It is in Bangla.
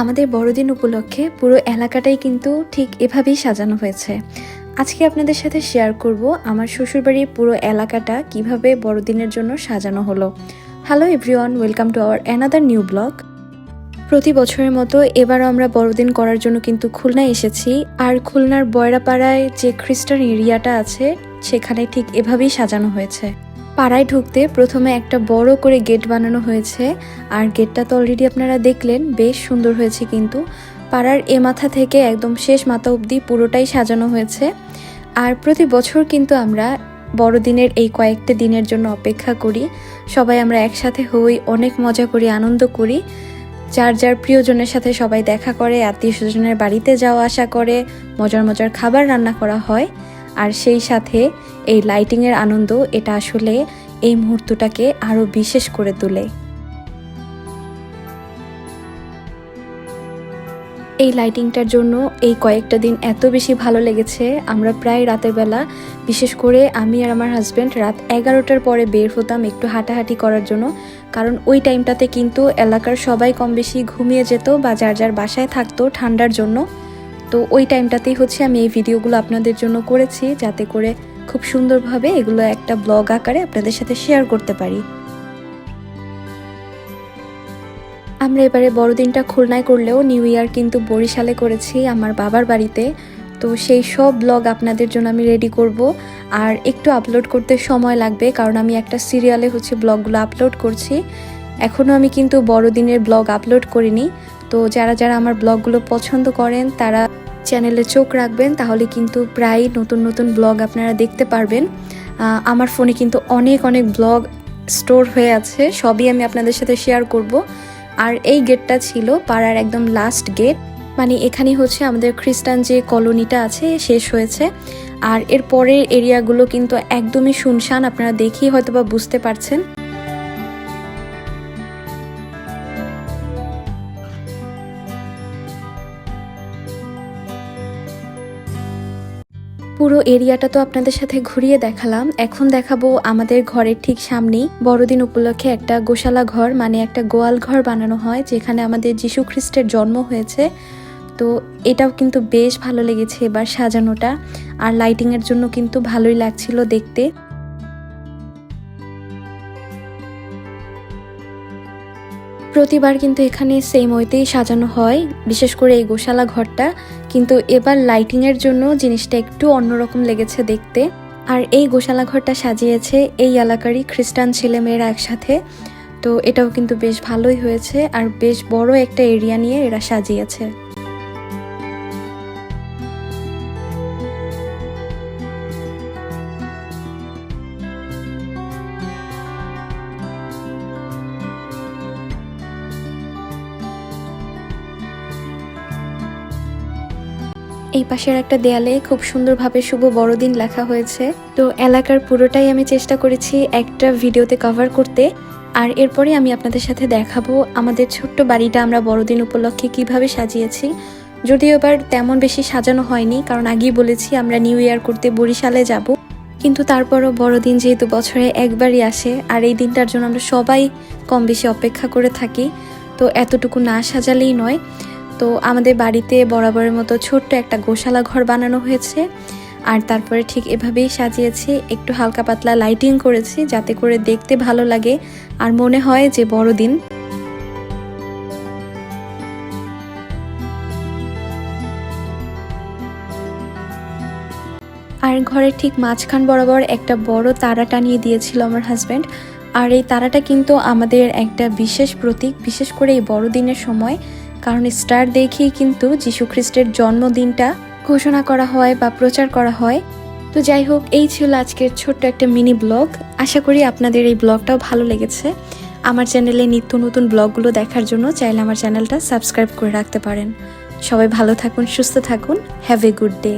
আমাদের বড়দিন উপলক্ষে পুরো এলাকাটাই কিন্তু ঠিক এভাবেই সাজানো হয়েছে। আজকে আপনাদের সাথে শেয়ার করব আমার শ্বশুরবাড়ির পুরো এলাকাটা কীভাবে বড়দিনের জন্য সাজানো হলো। Hello everyone welcome to our another new blog প্রতি বছরের মতো এবারও আমরা বড়দিন করার জন্য কিন্তু খুলনায় এসেছি। আর খুলনার বয়রাপাড়ায় যে খ্রিস্টান এরিয়াটা আছে, সেখানে ঠিক এভাবেই সাজানো হয়েছে। পাড়ায় ঢুকতে প্রথমে একটা বড় করে গেট বানানো হয়েছে। আর গেটটা তো অলরেডি আপনারা দেখলেন, বেশ সুন্দর হয়েছে কিন্তু। পাড়ার এ মাথা থেকে একদম শেষ মাথা অবধি পুরোটাই সাজানো হয়েছে। আর প্রতি বছর কিন্তু আমরা বড়দিনের এই কয়েকটা দিনের জন্য অপেক্ষা করি। সবাই আমরা একসাথে হই, অনেক মজা করি, আনন্দ করি। যার যার প্রিয়জনের সাথে সবাই দেখা করে আত্মীয় স্বজনের বাড়িতে যাওয়া আসা করে, মজার মজার খাবার রান্না করা হয়। আর সেই সাথে এই লাইটিংয়ের আনন্দ এটা আসলে এই মুহূর্তটাকে আরও বিশেষ করে তোলে। এই লাইটিংটার জন্য এই কয়েকটা দিন এত বেশি ভালো লেগেছে, আমরা প্রায় রাতের বেলা, বিশেষ করে আমি আর আমার হাজব্যান্ড রাত এগারোটার পরে বের হতাম একটু হাঁটাহাঁটি করার জন্য, কারণ ওই টাইমটাতে কিন্তু এলাকার সবাই কম বেশি ঘুমিয়ে যেত বা যার যার বাসায় থাকতো ঠান্ডার জন্য। তো ওই টাইমটাতেই হচ্ছে আমি এই ভিডিওগুলো আপনাদের জন্য করেছি, যাতে করে খুব সুন্দরভাবে এগুলো একটা ব্লগ আকারে আপনাদের সাথে শেয়ার করতে পারি। আমরা এবারে বড়দিনটা খুলনায় করলেও নিউ ইয়ার কিন্তু বরিশালে করেছি আমার বাবার বাড়িতে। তো সেই সব ব্লগ আপনাদের জন্য আমি রেডি করব। আর একটু আপলোড করতে সময় লাগবে কারণ আমি একটা সিরিয়ালে হচ্ছে ব্লগগুলো আপলোড করছি। এখনও আমি কিন্তু বড়দিনের ব্লগ আপলোড করিনি। তো যারা যারা আমার ব্লগগুলো পছন্দ করেন তারা চ্যানেলে চোখ রাখবেন, তাহলে কিন্তু প্রায় নতুন নতুন ব্লগ আপনারা দেখতে পারবেন। আমার ফোনে কিন্তু অনেক অনেক ব্লগ স্টোর হয়ে আছে, সবই আমি আপনাদের সাথে শেয়ার করব। আর এই গেটটা ছিল পাড়ার একদম লাস্ট গেট মানে এখানে হচ্ছে আমাদের খ্রিস্টান যে কলোনিটা আছে শেষ হয়েছে। আর এর পরের এরিয়াগুলো কিন্তু একদমই শুনশান, আপনারা দেখেই হয়তো বা বুঝতে পারছেন। পুরো এরিয়াটা তো আপনাদের সাথে ঘুরিয়ে দেখালাম। এখন দেখাবো আমাদের ঘরের ঠিক সামনেই বড়দিন উপলক্ষে একটা গোশালা ঘর মানে একটা গোয়াল ঘর বানানো হয়, যেখানে আমাদের যিশু খ্রিস্টের জন্ম হয়েছে। তো এটাও কিন্তু বেশ ভালো লেগেছে এবার সাজানোটা। আর লাইটিংয়ের জন্য কিন্তু ভালোই লাগছিল দেখতে। প্রতিবার কিন্তু এখানে সেম ওয়েতেই সাজানো হয়, বিশেষ করে এই গোশালা ঘরটা। কিন্তু এবার লাইটিংয়ের জন্য জিনিসটা একটু অন্যরকম লেগেছে দেখতে। আর এই গোশালা ঘরটা সাজিয়েছে এই এলাকারই খ্রিস্টান ছেলেমেয়েরা একসাথে। তো এটাও কিন্তু বেশ ভালোই হয়েছে, আর বেশ বড় একটা এরিয়া নিয়ে এরা সাজিয়েছে। এই পাশের একটা দেয়ালে খুব সুন্দরভাবে শুভ বড়দিন লেখা হয়েছে। তো এলাকার পুরোটাই আমি চেষ্টা করেছি একটা ভিডিওতে কভার করতে। আর এরপরে আমি আপনাদের সাথে দেখাবো আমাদের ছোট্ট বাড়িটা আমরা বড়দিন উপলক্ষে কীভাবে সাজিয়েছি। যদিও এবার তেমন বেশি সাজানো হয়নি, কারণ আগেই বলেছি আমরা নিউ ইয়ার করতে বরিশালে যাব। কিন্তু তারপরও বড়দিন যেহেতু বছরে একবারই আসে, আর এই দিনটার জন্য আমরা সবাই কম বেশি অপেক্ষা করে থাকি। তো এতটুকু না সাজালেই নয়। তো আমাদের বাড়িতে বরাবরের মতো ছোট্ট একটা গোশালা ঘর বানানো হয়েছে। আর তারপরে ঠিক এভাবেই সাজিয়েছি। একটু হালকা পাতলা লাইটিং করেছি যাতে করে দেখতে ভালো লাগে আর মনে হয় যে বড়দিন। আর ঘরের ঠিক মাঝখান বরাবর একটা বড় তারা টানিয়ে দিয়েছিল আমার হাজব্যান্ড আর এই তারাটা কিন্তু আমাদের একটা বিশেষ প্রতীক, বিশেষ করে এই বড়দিনের সময়। কারণ স্টার দেখেই কিন্তু যীশু খ্রিস্টের জন্মদিনটা ঘোষণা করা হয় বা প্রচার করা হয়। তো যাই হোক, এই ছিল আজকের ছোট্ট একটা মিনি ব্লগ। আশা করি আপনাদের এই ব্লগটাও ভালো লেগেছে। আমার চ্যানেলে নিত্য নতুন ব্লগগুলো দেখার জন্য চাইলে আমার চ্যানেলটা সাবস্ক্রাইব করে রাখতে পারেন। সবাই ভালো থাকুন, সুস্থ থাকুন। Have a good day